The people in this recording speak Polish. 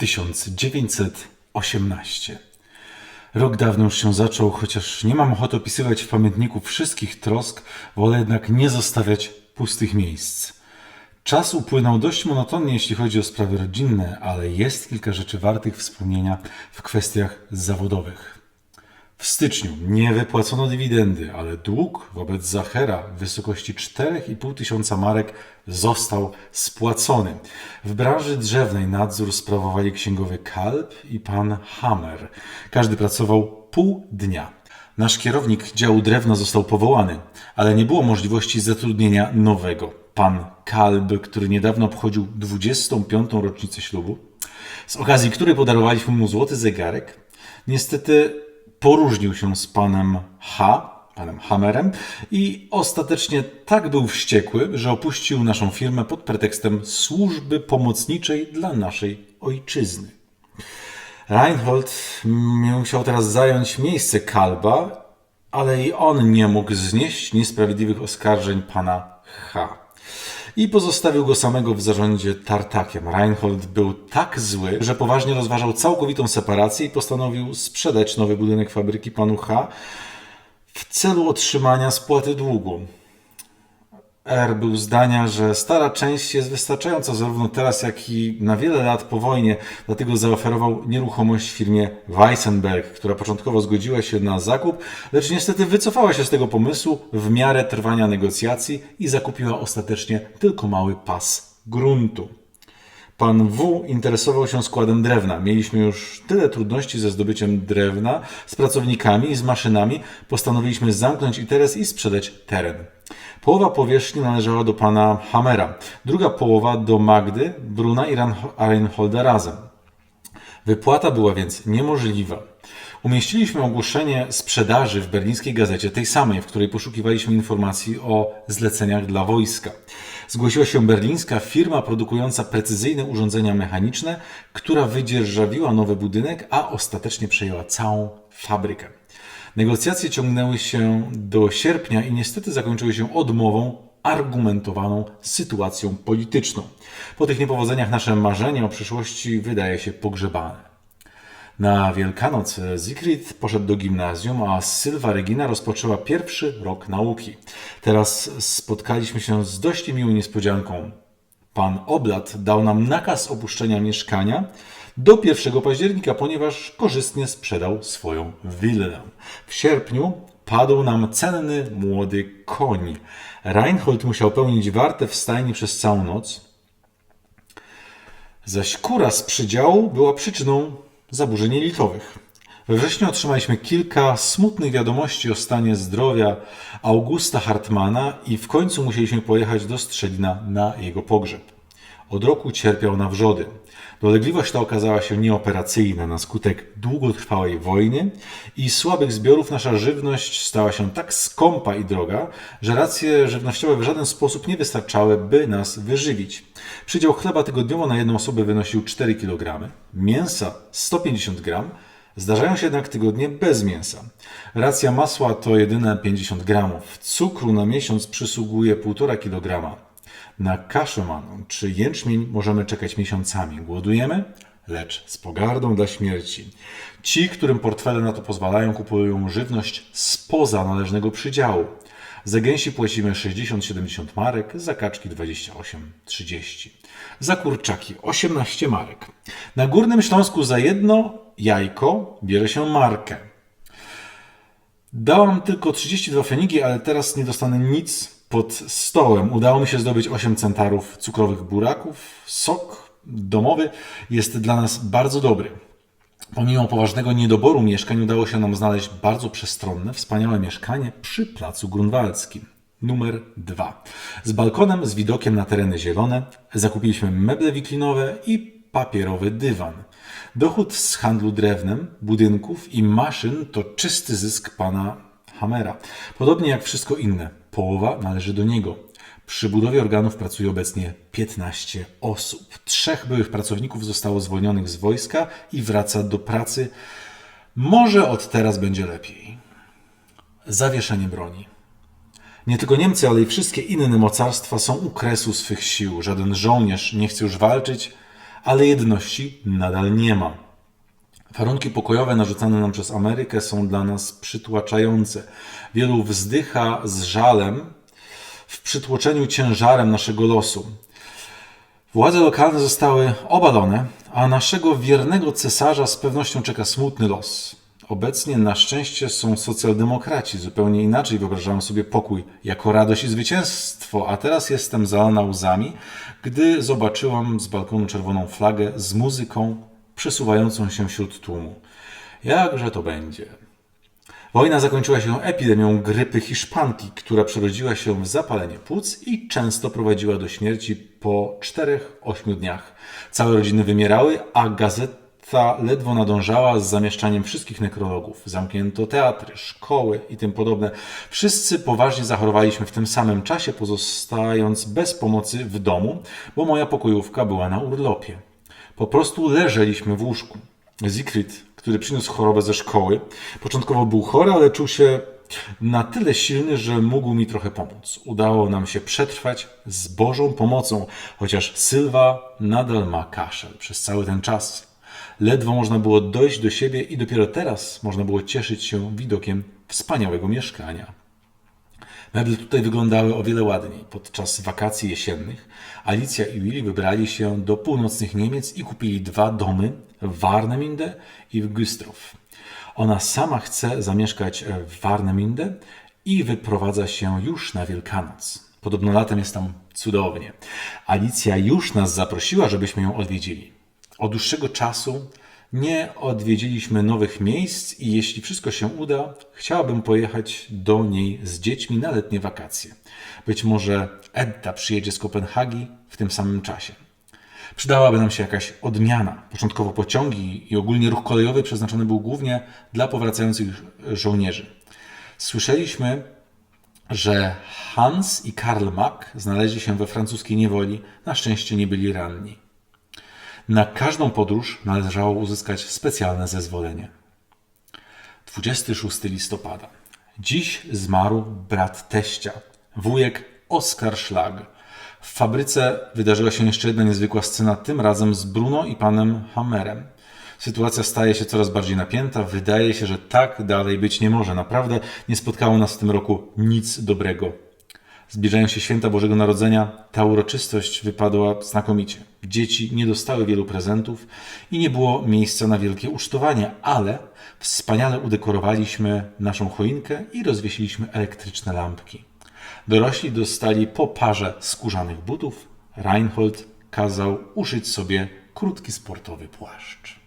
1918. Rok dawno już się zaczął, chociaż nie mam ochoty opisywać w pamiętniku wszystkich trosk, wolę jednak nie zostawiać pustych miejsc. Czas upłynął dość monotonnie, jeśli chodzi o sprawy rodzinne, ale jest kilka rzeczy wartych wspomnienia w kwestiach zawodowych. W styczniu nie wypłacono dywidendy, ale dług wobec Zachera w wysokości 4,5 tysiąca marek został spłacony. W branży drzewnej nadzór sprawowali księgowy Kalb i pan Hammer. Każdy pracował pół dnia. Nasz kierownik działu drewna został powołany, ale nie było możliwości zatrudnienia nowego. Pan Kalb, który niedawno obchodził 25. rocznicę ślubu, z okazji której podarowaliśmy mu złoty zegarek, niestety poróżnił się z panem H, panem Hammerem i ostatecznie tak był wściekły, że opuścił naszą firmę pod pretekstem służby pomocniczej dla naszej ojczyzny. Reinhold musiał teraz zająć miejsce Kalba, ale i on nie mógł znieść niesprawiedliwych oskarżeń pana H. I pozostawił go samego w zarządzie tartakiem. Reinhold był tak zły, że poważnie rozważał całkowitą separację i postanowił sprzedać nowy budynek fabryki panu H w celu otrzymania spłaty długu. R był zdania, że stara część jest wystarczająca zarówno teraz, jak i na wiele lat po wojnie, dlatego zaoferował nieruchomość firmie Weissenberg, która początkowo zgodziła się na zakup, lecz niestety wycofała się z tego pomysłu w miarę trwania negocjacji i zakupiła ostatecznie tylko mały pas gruntu. Pan W interesował się składem drewna. Mieliśmy już tyle trudności ze zdobyciem drewna, z pracownikami i z maszynami. Postanowiliśmy zamknąć interes i sprzedać teren. Połowa powierzchni należała do pana Hammera, druga połowa do Magdy, Bruna i Reinholda razem. Wypłata była więc niemożliwa. Umieściliśmy ogłoszenie sprzedaży w berlińskiej gazecie, tej samej, w której poszukiwaliśmy informacji o zleceniach dla wojska. Zgłosiła się berlińska firma produkująca precyzyjne urządzenia mechaniczne, która wydzierżawiła nowy budynek, a ostatecznie przejęła całą fabrykę. Negocjacje ciągnęły się do sierpnia i niestety zakończyły się odmową argumentowaną sytuacją polityczną. Po tych niepowodzeniach nasze marzenie o przyszłości wydaje się pogrzebane. Na Wielkanoc Siegfried poszedł do gimnazjum, a Sylwa Regina rozpoczęła pierwszy rok nauki. Teraz spotkaliśmy się z dość miłą niespodzianką. Pan Oblat dał nam nakaz opuszczenia mieszkania do 1 października, ponieważ korzystnie sprzedał swoją willę. W sierpniu padł nam cenny młody koń. Reinhold musiał pełnić wartę w stajni przez całą noc, zaś kura z przydziału była przyczyną zaburzeń jelitowych. We wrześniu otrzymaliśmy kilka smutnych wiadomości o stanie zdrowia Augusta Hartmana i w końcu musieliśmy pojechać do Strzelina na jego pogrzeb. Od roku cierpiał na wrzody. Dolegliwość ta okazała się nieoperacyjna na skutek długotrwałej wojny i słabych zbiorów nasza żywność stała się tak skąpa i droga, że racje żywnościowe w żaden sposób nie wystarczały, by nas wyżywić. Przydział chleba tygodniowo na jedną osobę wynosił 4 kg, mięsa 150 g, Zdarzają się jednak tygodnie bez mięsa. Racja masła to jedyne 50 gramów. Cukru na miesiąc przysługuje 1,5 kg. Na kaszę manną czy jęczmień możemy czekać miesiącami. Głodujemy, lecz z pogardą dla śmierci. Ci, którym portfele na to pozwalają, kupują żywność spoza należnego przydziału. Za gęsi płacimy 60-70 marek, za kaczki 28-30. Za kurczaki 18 marek. Na Górnym Śląsku za jedno jajko bierze się markę. Dałam tylko 32 fenigi, ale teraz nie dostanę nic pod stołem. Udało mi się zdobyć 8 centarów cukrowych buraków. Sok domowy jest dla nas bardzo dobry. Pomimo poważnego niedoboru mieszkań udało się nam znaleźć bardzo przestronne, wspaniałe mieszkanie przy placu grunwaldzkim. Numer 2. Z balkonem z widokiem na tereny zielone zakupiliśmy meble wiklinowe i papierowy dywan. Dochód z handlu drewnem, budynków i maszyn to czysty zysk pana Hammera. Podobnie jak wszystko inne, połowa należy do niego. Przy budowie organów pracuje obecnie 15 osób. Trzech byłych pracowników zostało zwolnionych z wojska i wraca do pracy. Może od teraz będzie lepiej. Zawieszenie broni. Nie tylko Niemcy, ale i wszystkie inne mocarstwa są u kresu swych sił. Żaden żołnierz nie chce już walczyć, ale jedności nadal nie ma. Warunki pokojowe narzucane nam przez Amerykę są dla nas przytłaczające. Wielu wzdycha z żalem w przytłoczeniu ciężarem naszego losu. Władze lokalne zostały obalone, a naszego wiernego cesarza z pewnością czeka smutny los. Obecnie na szczęście są socjaldemokraci. Zupełnie inaczej wyobrażałem sobie pokój jako radość i zwycięstwo, a teraz jestem zalana łzami, gdy zobaczyłam z balkonu czerwoną flagę z muzyką przesuwającą się wśród tłumu. Jakże to będzie? Wojna zakończyła się epidemią grypy hiszpanki, która przerodziła się w zapalenie płuc i często prowadziła do śmierci po 4-8 dniach. Całe rodziny wymierały, a gazeta ledwo nadążała z zamieszczaniem wszystkich nekrologów. Zamknięto teatry, szkoły i tym podobne. Wszyscy poważnie zachorowaliśmy w tym samym czasie, pozostając bez pomocy w domu, bo moja pokojówka była na urlopie. Po prostu leżeliśmy w łóżku. Siegfried, który przyniósł chorobę ze szkoły, początkowo był chory, ale czuł się na tyle silny, że mógł mi trochę pomóc. Udało nam się przetrwać z Bożą pomocą, chociaż Sylwa nadal ma kaszel przez cały ten czas. Ledwo można było dojść do siebie i dopiero teraz można było cieszyć się widokiem wspaniałego mieszkania. Meble tutaj wyglądały o wiele ładniej. Podczas wakacji jesiennych Alicja i Willy wybrali się do północnych Niemiec i kupili dwa domy w Warnemünde i w Güstrow. Ona sama chce zamieszkać w Warnemünde i wyprowadza się już na Wielkanoc. Podobno latem jest tam cudownie. Alicja już nas zaprosiła, żebyśmy ją odwiedzili. Od dłuższego czasu nie odwiedziliśmy nowych miejsc i jeśli wszystko się uda, chciałabym pojechać do niej z dziećmi na letnie wakacje. Być może Edda przyjedzie z Kopenhagi w tym samym czasie. Przydałaby nam się jakaś odmiana. Początkowo pociągi i ogólnie ruch kolejowy przeznaczony był głównie dla powracających żołnierzy. Słyszeliśmy, że Hans i Karl Mack znaleźli się we francuskiej niewoli. Na szczęście nie byli ranni. Na każdą podróż należało uzyskać specjalne zezwolenie. 26 listopada. Dziś zmarł brat teścia, wujek Oskar Schlag. W fabryce wydarzyła się jeszcze jedna niezwykła scena, tym razem z Bruno i panem Hammerem. Sytuacja staje się coraz bardziej napięta. Wydaje się, że tak dalej być nie może. Naprawdę nie spotkało nas w tym roku nic dobrego. Zbliżają się święta Bożego Narodzenia. Ta uroczystość wypadła znakomicie. Dzieci nie dostały wielu prezentów i nie było miejsca na wielkie ucztowanie, ale wspaniale udekorowaliśmy naszą choinkę i rozwiesiliśmy elektryczne lampki. Dorośli dostali po parze skórzanych butów. Reinhold kazał uszyć sobie krótki sportowy płaszcz.